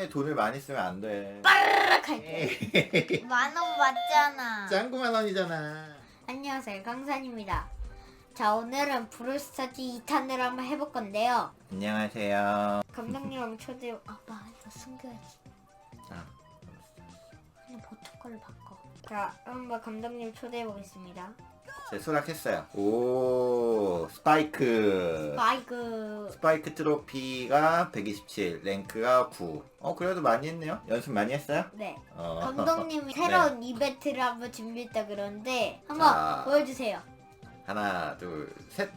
게임에 돈을 많이 쓰면 안 돼. 빠르르 할게. 만 원 맞잖아. 짱구만 원이잖아. 안녕하세요, 강산입니다. 자, 오늘은 브롤스타즈 2탄을 한번 해볼 건데요. 안녕하세요. 감독님하고 초대. 아빠 이거 숨겨야지. 아, 그냥 포토콜 바꿔. 자, 한번 감독님 초대해 보겠습니다. 제 수락했어요. 오, 스파이크. 마이크. 스파이크 트로피가 127, 랭크가 9. 어, 그래도 많이 했네요. 연습 많이 했어요? 네. 어. 감독님이 새로운 이벤트를 한번 준비했다 그러는데 한번 자. 보여주세요. 하나, 둘, 셋.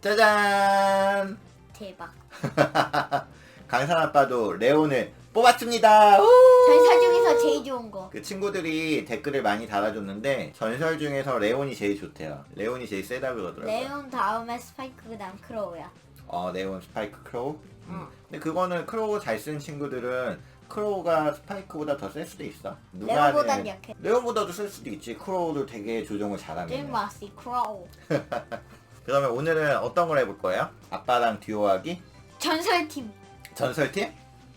짜잔! 대박. 강산 아빠도 레온을 뽑았습니다. 우! 전사 중에서 제일 좋은 거. 그 친구들이 댓글을 많이 달아줬는데 전설 중에서 레온이 제일 좋대요. 레온이 제일 세다 그러더라고요. 레온 다음에 스파이크 그다음 크로우야. 어, 레온 스파이크 크로우. 음. 어. 근데 그거는 크로우 잘 쓰는 친구들은 크로우가 스파이크보다 더 쓸 수도 있어. 레온보단 누가는- 약해. 레온보다도 쓸 수도 있지. 크로우도 되게 조정을 잘하면. 딜마시 크로우. 그러면 오늘은 어떤 걸 해볼 거예요? 아빠랑 듀오하기? 전설팀. 전설팀?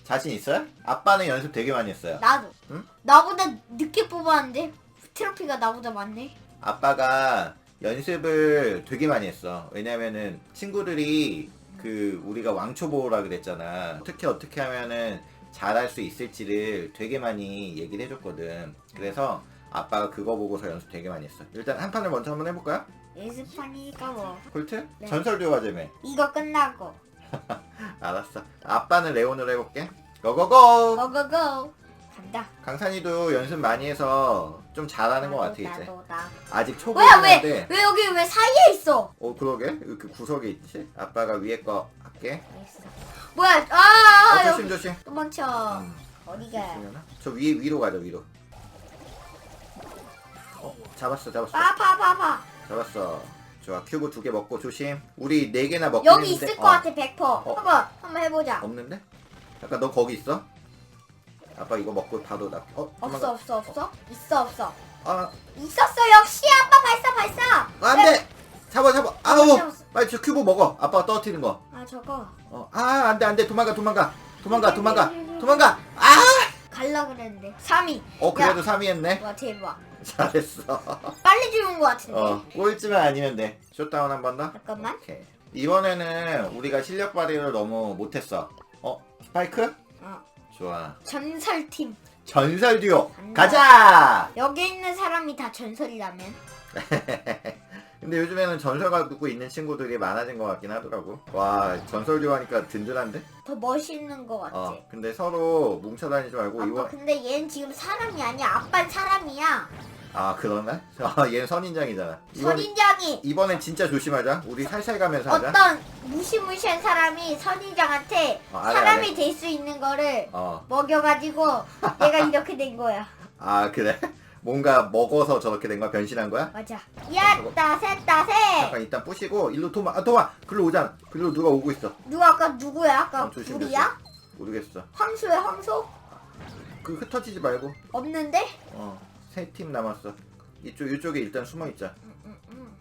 자신 있어요? 아빠는 연습 되게 많이 했어요. 나도. 응? 나보다 늦게 뽑았는데 트로피가 나보다 많네. 아빠가 연습을 되게 많이 했어. 왜냐면은 친구들이 그 우리가 왕초보라 그랬잖아. 어떻게 어떻게 하면은 잘할 수 있을지를 되게 많이 얘기를 해줬거든. 그래서 아빠가 그거 보고서 연습 되게 많이 했어. 일단 한 판을 먼저 한번 해볼까요? 연습하니까 뭐 콜트? 네. 전설 듀오 가자며. 이거 끝나고 알았어. 아빠는 레온으로 해볼게. 고고고! 고고고 간다. 강산이도 연습 많이 해서 좀 잘하는 것 같아 이제. 나도, 나. 아직 뭐야 왜? 초보인데. 왜 여기 왜 사이에 있어? 어 그러게 그 구석에 있지. 아빠가 위에 거 할게. 알겠어. 뭐야? 아, 어, 여기 조심 조심. 도망쳐. 음, 어디가? 있으려나? 저 위에 위로 가자 위로. 어 잡았어 잡았어 파파파파. 잡았어. 좋아 큐브 두 개 먹고 조심. 우리 네 개나 먹고 여기 있을 것 어, 같아 100%. 한번 한번 해보자. 없는데? 잠깐 너 거기 있어? 아빠 이거 먹고 바로 나. 어 없어 없어 없어? 있어 없어. 아 있었어 역시 아빠 발사 발사. 안돼. 잡아 잡아. 아우 잡았어. 빨리 저 큐브 먹어. 아빠가 떨어뜨리는 거. 아 저거 어, 아, 안 돼, 안 돼. 도망가, 도망가. 도망가, 도망가. 도망가. 아! 갈라 그랬는데. 3위. 어, 그래도 3위 했네. 와 대박. 잘했어. 빨리 주는 것 같은데. 어, 꼴찌만 아니면 돼. 숏다운 한 번 더. 잠깐만. 오케이. 이번에는 우리가 실력 발휘를 너무 못했어. 어, 스파이크? 어. 좋아. 전설팀. 전설 듀오. 간다. 가자! 여기 있는 사람이 다 전설이라면. 근데 요즘에는 전설 갖고 있는 친구들이 많아진 것 같긴 하더라고. 와, 전설 듀오 하니까 든든한데? 더 멋있는 것 같지. 어, 근데 서로 뭉쳐 다니지 말고, 아빠 이번, 근데 얘는 지금 사람이 아니야. 아빠는 사람이야. 아, 그러나? 아, 얘는 선인장이잖아. 이번, 선인장이 이번엔 진짜 조심하자. 우리 살살 가면서 하자. 어떤 무시무시한 사람이 선인장한테 어, 알아, 사람이. 될 수 있는 거를 어. 먹여가지고 얘가 이렇게 된 거야. 아 그래? 뭔가 먹어서 저렇게 된 거야? 변신한 거야? 맞아. 야따 셋다 셋. 잠깐 일단 부시고 일로 도망. 아 도망. 글로 오잖아. 글로 누가 오고 있어. 누가 아까 누구야? 아까 어, 조심, 우리야? 모르겠어. 황소야 황소? 그 흩어지지 말고. 없는데? 어. 세 팀 남았어. 이쪽 이쪽에 일단 숨어 있자. 음.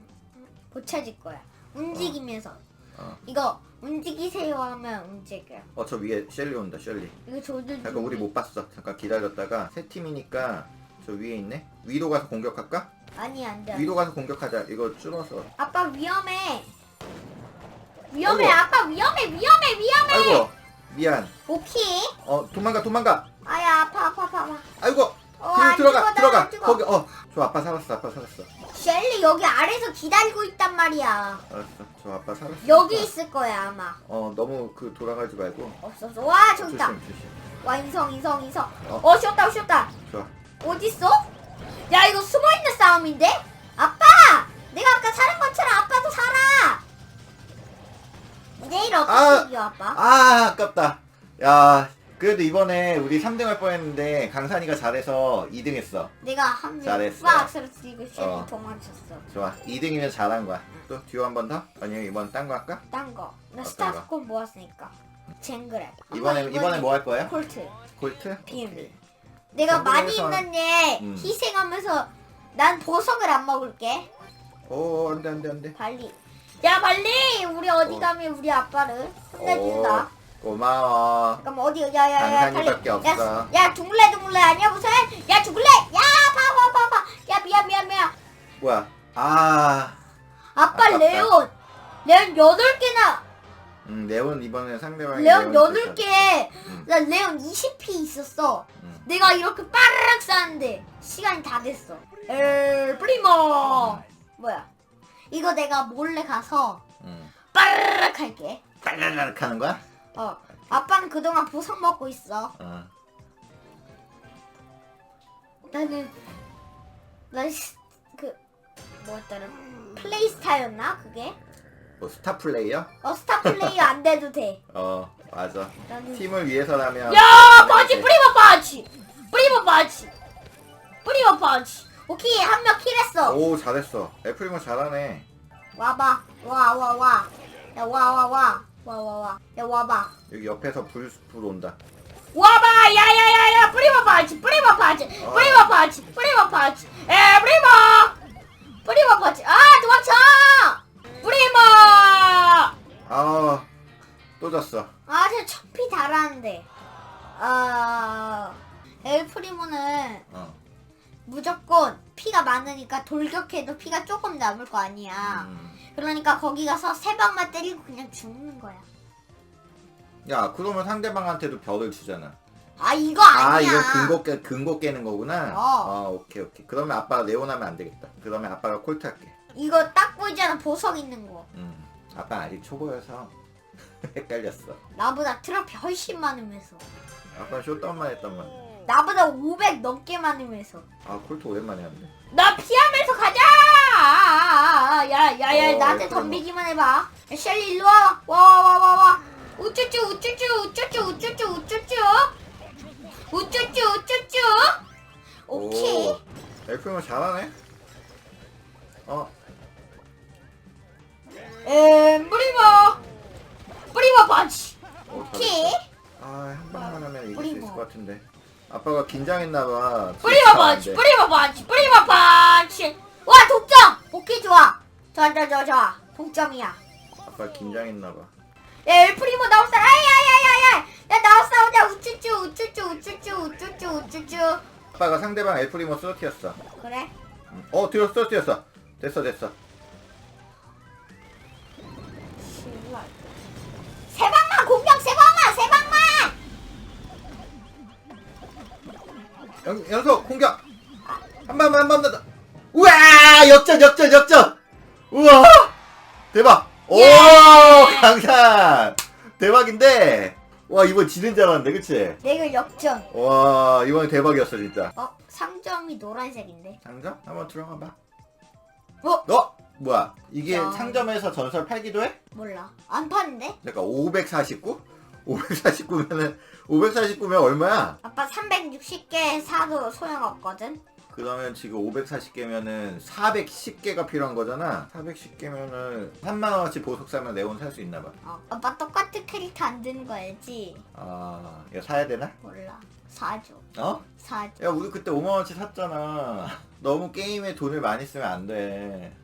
고쳐질 거야. 움직이면서. 어. 이거 움직이세요 하면 움직여. 어저 위에 셸리 온다. 셸리. 이거 조절. 잠깐 우리 못 봤어. 잠깐 기다렸다가 세 팀이니까 저 위에 있네. 위로 가서 공격할까? 아니 안 돼. 위로 가서 공격하자. 이거 줄어서. 아빠 위험해. 위험해 아이고. 아빠 위험해 위험해 위험해. 아이고 미안. 오케이. 어 도망가 도망가. 아야 아파 아파 아파. 아파. 아이고. 어, 그안 들어가 죽어, 들어가 죽어. 거기 어저 아빠 살았어 아빠 살았어 셸리 여기 아래서 기다리고 있단 말이야. 알았어 저 아빠 살았어 여기 있을 거야 아마. 어 너무 그 돌아가지 말고 없어 없어. 와 저기 있다. 조심 조심 와 인성 인성 인성. 어. 어 쉬었다 쉬었다. 좋아 어디 있어? 야 이거 숨어 있는 싸움인데? 아빠! 내가 아까 사는 것처럼 아빠도 살아. 내일 아. 어떻게 이겨 아빠? 아 아깝다 야 그래도 이번에 우리 3등 할 뻔했는데 강산이가 잘해서 2등 했어 내가 한명 잘했어. 박스를 들고 셸리 어. 도망쳤어. 좋아 2등이면 잘한 거야 또 듀오 한 번 더? 아니면 이번 딴 거 할까? 딴 거. 나 어떤 스타스콘 모았으니까. 쟁그래. 이번에 이번에 뭐 할 거야? 콜트. 콜트? 비밀. 내가 많이 쟁그레에서- 있는 얘 음. 희생하면서 난 보석을 안 먹을게. 오 안돼 안돼 안돼 발리. 야 발리 우리 어디 어. 가면 우리 아빠를 혼내준다. 어, 고마워. 잠깐만 어디 야야야 강산이밖에 없어. 야 둥글레 둥글레 아니야 무슨? 야 둥글레 야 봐봐 봐봐 야 미안 미안 미안 뭐야? 아, 아빠 아깝다. 레온 레온 여덟 개나 음, 레온 이번에 상대방이 레온 여덟. 개. 음. 나 레온 20피 있었어. 음. 내가 이렇게 빠르륵 쐈는데 시간이 다 됐어. 에 프리모. 뭐야? 이거 내가 몰래 가서 음. 빠르륵 할게. 딸랄랄 하는 거야? 어. 아빠는 그동안 보석 먹고 있어. 어. 나는 나그 뭐였더라? 플레이스타였나 그게? 뭐 스타 플레이어? 어 스타 플레이어 안 돼도 돼. 어, 맞아. 나는 팀을 위해서라면 야, 바지 프리모 바지. 프리모 바지. 프리모 바지. 오케이, 한 명 킬했어. 오, 잘했어. 애플이면 잘하네. 와봐. 와, 와, 와. 야, 와, 와, 와. 와, 와, 와. 야, 와봐. 여기 옆에서 불, 불 온다. 와봐. 야, 야, 야, 야. 프리모 바지. 프리모 바지. 어. 프리모 바지. 프리모 바지. 에, 프리모. 프리모 바지. 아, 도망쳐. 프리모. 아, 또 졌어. 아, 저 천피 달았는데. 아, 엘 프리모는 어. 무조건 피가 많으니까 돌격해도 피가 조금 남을 거 아니야. 음. 그러니까 거기 가서 세 방만 때리고 그냥 죽는 거야. 야, 그러면 상대방한테도 별을 주잖아. 아 이거 아니야. 아, 이거 근거 깨, 근거 깨는 거구나. 어. 아, 오케이, 오케이. 그러면 아빠가 레온 하면 안 되겠다. 그러면 아빠가 콜트 할게. 이거 딱 보이잖아 보석 있는 거. 음. 아빠 아직 초보여서 헷갈렸어. 나보다 트로피 훨씬 많으면서. 아빠 쇼다운만 했단 말이야. 나보다 500 넘게 많으면서. 아, 콜트 오랜만에 하는데. 나 피하면서 가자. 야 야 야 어, 나한테 그럼. 덤비기만 해봐. 야, 셸리 일로 와. 와 와 와 와. 우쭈쭈 우쭈쭈 우쭈쭈 우쭈쭈 우쭈쭈. 우쭈쭈 우쭈쭈. 오케이. 오, 애플이면 잘하네. 어, 엠 프리모. 프리모 펀치. 어, 오케이. 잘했어. 아, 한 방만 하면 이길 수 뿌리고. 있을 것 같은데. 아빠가 긴장했나봐. 프리모 펀치. 프리모 펀치. 프리모 펀치. 와 독점. 오케이 좋아. 좋아 좋아 좋아 좋아. 동점이야. 아빠 긴장했나봐. 야, 엘프리모 나올 사람, 아야야야야! 야, 나올 싸우자, 우쭈쭈, 우쭈쭈, 우쭈쭈, 우쭈쭈, 우쭈쭈. 아빠가 상대방 엘프리모 쓰러뜨렸어. 그래? 음. 어, 들었어, 쓰러뜨렸어. 됐어, 됐어. 연, 연속 공격! 한 번만, 한 번만 더. 우와! 역전, 역전, 역전! 우와! 대박! 오! 예! 강산! 대박인데? 와, 이번 지는 줄 알았는데, 그치? 내가 역전. 와, 이번에 대박이었어, 진짜. 어, 상점이 노란색인데. 상점? 한번 들어가 봐. 어? 어? 뭐야? 이게 야. 상점에서 전설 팔기도 해? 몰라. 안 파는데? 그러니까 549? 549면은 549면 얼마야? 아빠 360개 사도 소용없거든? 그러면 지금 540개면은 410개가 필요한 거잖아. 410개면은 3만 원어치 보석 사면 레온 살 수 있나 봐. 어, 아빠 똑같은 캐릭터 안 드는 거 알지? 아, 이거 사야 되나? 몰라. 사줘. 어? 사줘. 야, 우리 그때 5만 원치 샀잖아. 너무 게임에 돈을 많이 쓰면 안 돼.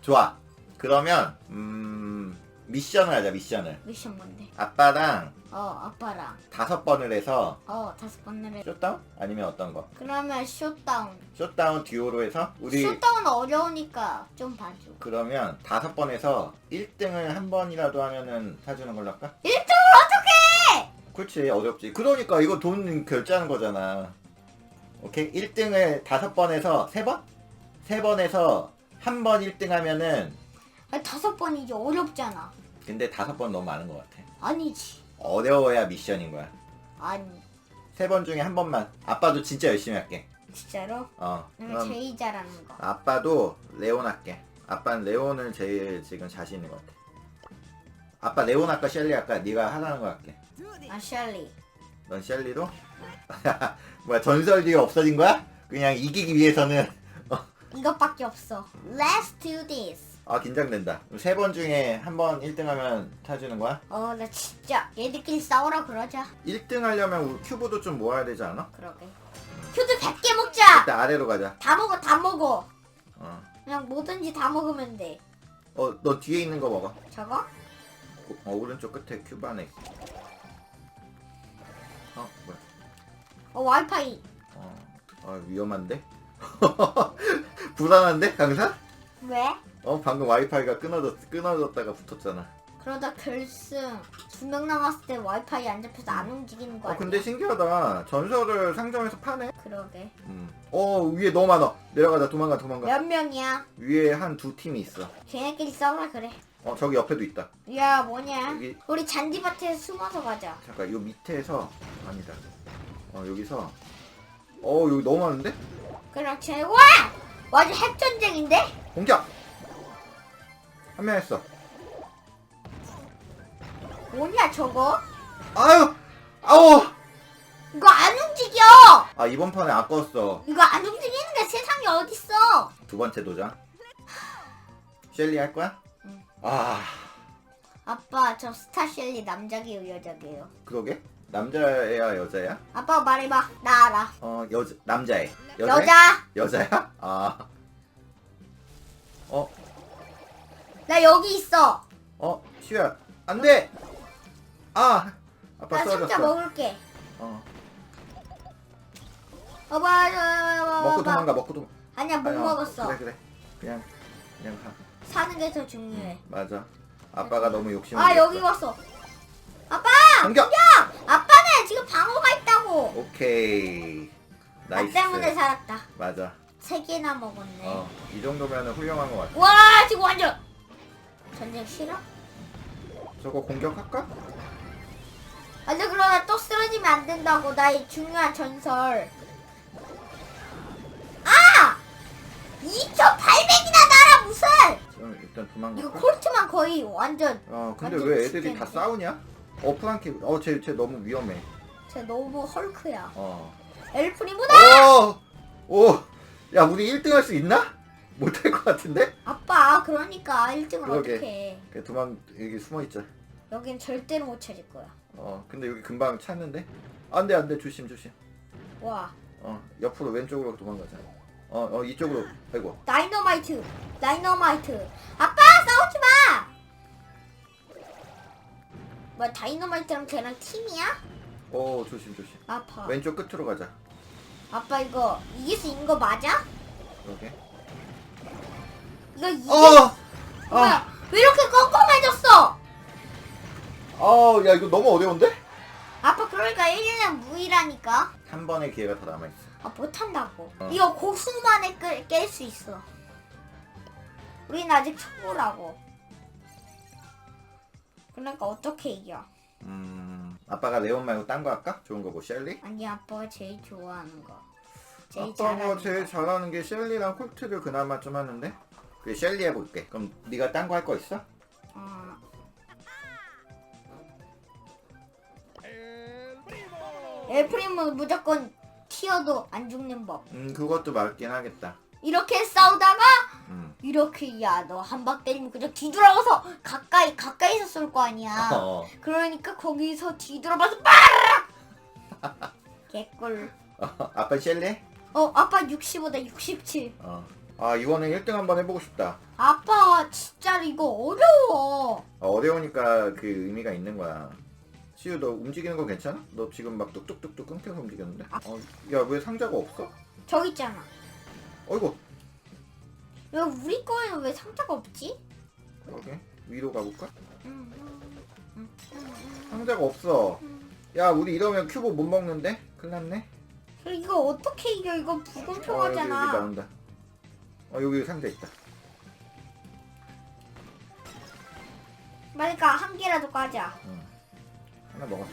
좋아. 그러면 음 미션을 하자. 미션을. 미션 뭔데? 아빠랑 어, 아빠랑. 다섯 번을 해서 어, 다섯 번을 해. 쇼다운? 아니면 어떤 거? 그러면 쇼다운. 쇼다운 듀오로 해서 우리 쇼다운 어려우니까 좀 봐줘. 그러면 다섯 번에서 1등을 한 번이라도 하면은 사주는 걸로 할까? 1등을 어떻게 해! 그렇지 어렵지 그러니까 이거 돈 결제하는 거잖아 오케이 1등을 다섯 번에서 세 번? 세 번에서 한 번 1등 하면은 아, 다섯 번이지 어렵잖아. 근데 다섯 번 너무 많은 것 같아 아니지. 어려워야 미션인 거야 아니. 세 번 중에 한 번만 아빠도 진짜 열심히 할게 진짜로? 어 내가 그럼 제일 잘하는 거. 아빠도 레온 할게 아빠는 레온을 제일 지금 자신 있는 것 같아 아빠 레온 할까 셸리 할까 네가 하라는 거 할게 아, 셜리. 넌 셸리로? 뭐야 전설이 없어진 거야? 그냥 이기기 위해서는 이것밖에 없어. Let's do this. 아 긴장된다 세 번 중에 한 번 1등 하면 사주는 거야? 어, 나 진짜 얘들끼리 싸우라 그러자. 1등 하려면 우리 큐브도 좀 모아야 되지 않아? 그러게. 큐드 100개 먹자! 일단 아래로 가자 다 먹어, 다 먹어. 어, 그냥 뭐든지 다 먹으면 돼. 어, 너 뒤에 있는 거 먹어 저거? 어, 오른쪽 끝에 큐브 안에 있어. 어 뭐야? 어 와이파이. 어, 어 위험한데? 불안한데 강사? 왜? 어 방금 와이파이가 끊어졌 끊어졌다가 붙었잖아. 그러다 결승 두 명 남았을 때 와이파이 안 잡혀서 안 움직이는 거 어 아니야? 근데 신기하다. 전설을 상점에서 파네. 그러게. 음. 어 위에 너무 많아. 내려가자 도망가 도망가. 몇 명이야? 위에 한 두 팀이 있어. 걔네끼리 싸우라 그래. 어 저기 옆에도 있다. 야 뭐냐? 여기 우리 잔디밭에 숨어서 가자. 잠깐 요 밑에서 아니다. 어 여기서 어 여기 너무 많은데? 그렇지. 와! 완전 핵전쟁인데? 공격! 한 명 했어. 뭐냐 저거? 아유! 아우! 이거 안 움직여! 아 이번 판에 아까웠어. 이거 안 움직이는 게 세상에 어딨어? 두 번째 도전. 셸리 할 거야? 응. 아 아빠 저 스타셸리 남자게요 여자게요? 그러게? 남자야 여자야? 아빠 말해봐 나 알아 어 여자 남자애. 여자 여자야? 아. 어, 나 여기 있어 어, 시우야, 안 돼! 아! 아빠 나 상자 쓰러졌어. 먹을게 어, 어 맞아 먹고 도망가, 먹고 도망가. 아니야 못 먹었어 그래, 그래. 그냥, 그냥 가. 사는 게 더 중요해 맞아. 아빠가 너무 욕심을 아 여기 냈어. 왔어 아빠 공격! 아빠는 지금 방어가 있다고 오케이. 나 나이스. 때문에 살았다 맞아. 세 개나 먹었네 어, 이 정도면 훌륭한 것 같아. 와 지금 완전 전쟁 싫어? 저거 공격할까? 아니 그러다 또 쓰러지면 안 된다고 나의 중요한 전설 아! 2,800이나 날아 무슨 그럼 일단 이거 도망갈까? 콜트만 거의 완전 어, 근데 완전 왜 애들이 다 죽겠는데? 싸우냐? 어, 프랑키, 어, 쟤, 쟤 너무 위험해. 쟤 너무 헐크야 어. 엘프리보다 오! 오! 야, 우리 1등 할 수 있나? 못할 것 같은데? 아빠 그러니까 1등을 그러게. 어떻게 해 그래, 도망, 여기 숨어 있자. 여긴 절대로 못 찾을 거야 어, 근데 여기 금방 찾는데? 안 돼, 안 돼. 조심, 조심. 와 어, 옆으로 왼쪽으로 도망가자. 어, 어, 이쪽으로. 아이고. 다이너마이트 다이너마이트 아빠 싸우지 마! 뭐야 다이너마이트랑 걔랑 팀이야? 어, 조심, 조심. 아파 왼쪽 끝으로 가자. 아빠 이거 이길 수 있는 거 맞아? 그러게. 이거 이게 어! 뭐야 아, 왜 이렇게 껌껌해졌어? 아, 야, 이거 너무 어려운데? 아빠 그러니까 1년 무이라니까 한 번의 기회가 더 남아 있어. 아 못한다고 어. 이거 고수만에 깰 수 있어 우린 아직 초보라고 그러니까 어떻게 이겨 음, 아빠가 레온 말고 딴 거 할까? 좋은 거고, 셸리? 아니 아빠가 제일 좋아하는 거 제일 아빠가 잘하는 제일 거 잘하는 게 셸리랑 콜트를 그나마 좀 하는데? 그래, 셸리 해볼게. 그럼 네가 딴 거 할 거 있어? 어, 엘프림은 무조건 튀어도 안 죽는 법 음, 그것도 맞긴 하겠다. 이렇게 싸우다가 음. 이렇게 야 너한방 때리면 그냥 뒤돌아가서 가까이 가까이서 쏠 거 아니야 어, 그러니까 거기서 뒤돌아봐서 빠르락 개꿀 어, 아빠 셸리? 해? 어 아빠 65다 67 어. 아, 이거는 1등 한번 해보고 싶다. 아빠 진짜 이거 어려워 어, 어려우니까 그 의미가 있는 거야. 시우 너 움직이는 거 괜찮아? 너 지금 막 뚝뚝뚝뚝 끊겨서 움직였는데? 어, 야왜 상자가 없어? 저기 있잖아 어이구 왜 우리 거에는 왜 상자가 없지? 여기 위로 가볼까? 음, 음, 음, 음, 상자가 없어. 음. 야 우리 이러면 큐브 못 먹는데? 큰일 났네. 이거 어떻게 이겨 이거 어, 여기, 여기 불공평하잖아 나온다. 어 여기 상자 있다. 그러니까 한 개라도 까자 응. 하나 먹었어.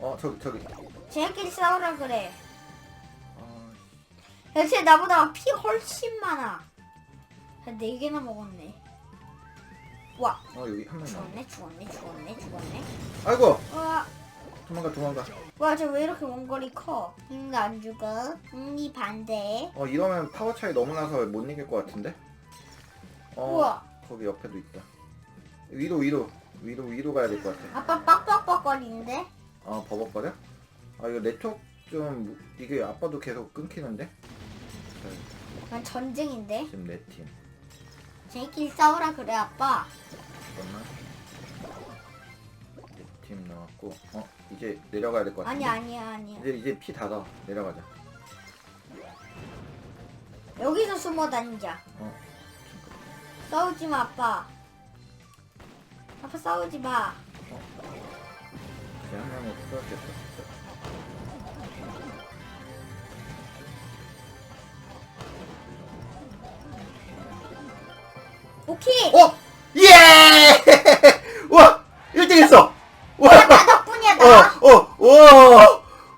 어 저기 저기. 쟤네끼리 싸우라 그래 어, 대체 나보다 피 훨씬 많아 한 4개나 먹었네 와 어 여기 한 명. 죽었네 죽었네 죽었네 죽었네 아이고 와 도망가 도망가. 와, 저 왜 이렇게 원거리 커? 응, 안 죽어. 응, 이 반대. 어 이러면 파워 차이 너무 나서 못 이길 것 같은데? 어 우와. 거기 옆에도 있다. 위로 위로 위로 위로 가야 될 것 같아. 아빠 빡빡빡거리는데? 어 버벅거려? 아 이거 네트워크 좀 이게 아빠도 계속 끊기는데? 자, 난 전쟁인데? 지금 네 팀. 쟤끼리 싸우라 그래, 아빠. 잠깐만. 나왔고 어 이제 내려가야 될 것 같은데 아니 아니야 아니야. 이제 이제 피 닫아 내려가자 여기서 숨어 다니자. 어 싸우지 마 아빠. 아빠 싸우지 마. 이제 한 명을 풀었겠어 오케이. 어!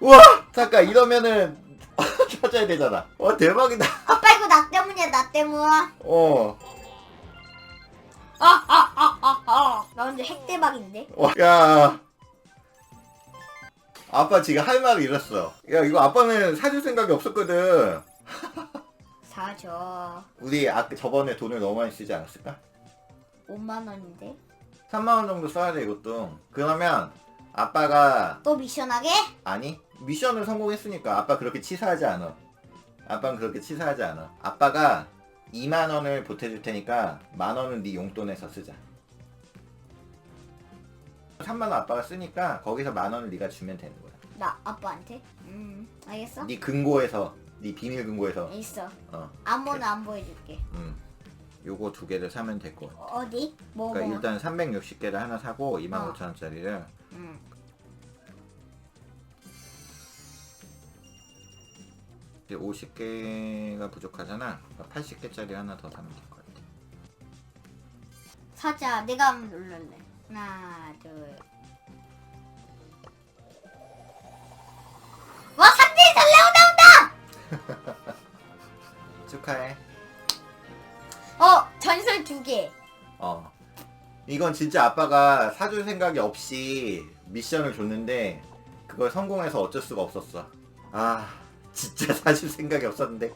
와! 와! 잠깐 이러면은 찾아야 되잖아 와 대박이다 아빠 이거 나 때문이야 나 때문. 어 아아아아아. 나 완전 핵대박인데. 와, 야. 아빠 지금 할 말을 잃었어. 야, 이거 아빠는 사줄 생각이 없었거든. 사줘. 우리 아까 저번에 돈을 너무 많이 쓰지 않았을까? 5만 원인데. 3만 원 정도 써야 돼, 이것도. 그러면 아빠가, 또 미션하게? 아니, 미션을 성공했으니까 아빠 그렇게 치사하지 않아. 아빠는 그렇게 치사하지 않아. 아빠가 2만 원을 보태줄 테니까 만 원은 네 용돈에서 쓰자. 3만 원 아빠가 쓰니까 거기서 만 원을 네가 주면 되는 거야. 나 아빠한테? 음 알겠어? 네 금고에서 네 비밀 금고에서 있어. 어, 아무나 안 보여줄게. 음, 요거 두 개를 사면 될 것 같아. 어디? 뭐 그러니까 뭐? 일단 360개를 하나 사고 어. 25,000원짜리를 음. 이제 50개가 부족하잖아. 80개짜리 하나 더 사면 될 것 같아. 사자. 내가 한번 눌러래. 하나 둘. 와 3대1 달레오 나온다! 축하해. 어 전설 두 개. 어. 이건 진짜 아빠가 사줄 생각이 없이 미션을 줬는데 그걸 성공해서 어쩔 수가 없었어. 아, 진짜 사줄 생각이 없었는데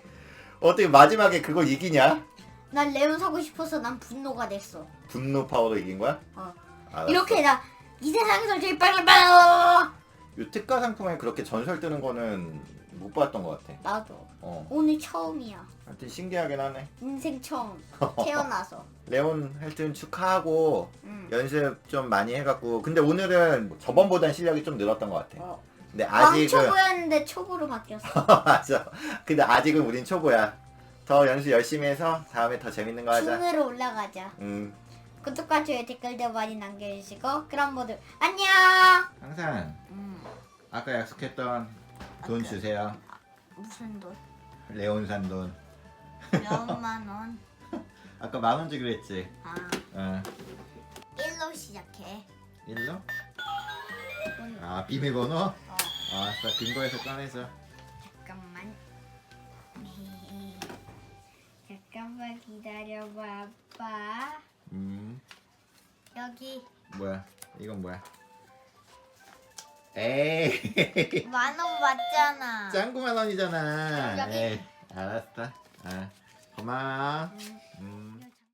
어떻게 마지막에 그걸 이기냐? 난 레온 사고 싶어서 난 분노가 됐어. 분노 파워로 이긴 거야? 어. 알았어. 이렇게 나 이 세상에서 제일 빨리 빨리 이 특가 상품에 그렇게 전설 뜨는 거는 못 봤던 것 같아. 나도 어. 오늘 처음이야. 하여튼 신기하긴 하네. 인생 처음 태어나서. 레온 하여튼 축하하고 음. 연습 좀 많이 해갖고 근데 오늘은 저번보단 실력이 좀 늘었던 것 같아. 어. 근데 아직은 왕초보였는데 초보로 바뀌었어. 맞아. 근데 아직은 우린 초보야. 더 연습 열심히 해서 다음에 더 재밌는 거 하자. 중으로 올라가자. 음. 구독과 좋아요 댓글도 많이 남겨주시고 그럼 모두 안녕. 항상 음. 아까 약속했던 돈 아까. 주세요. 무슨 돈? 레온 산 돈. 몇만 원? 아까 만 원 주기로 했지. 아, 어. 1로 시작해. 일로? 음, 아 비밀번호? 어, 알았어. 빙고에서 꺼내서. 잠깐만. 잠깐만 기다려봐, 아빠. 음. 여기 뭐야? 이건 뭐야? 에이. 만 원 맞잖아. 짱구만 원이잖아. 여기. 에이. 알았어. 아. 고마워. 음. 음.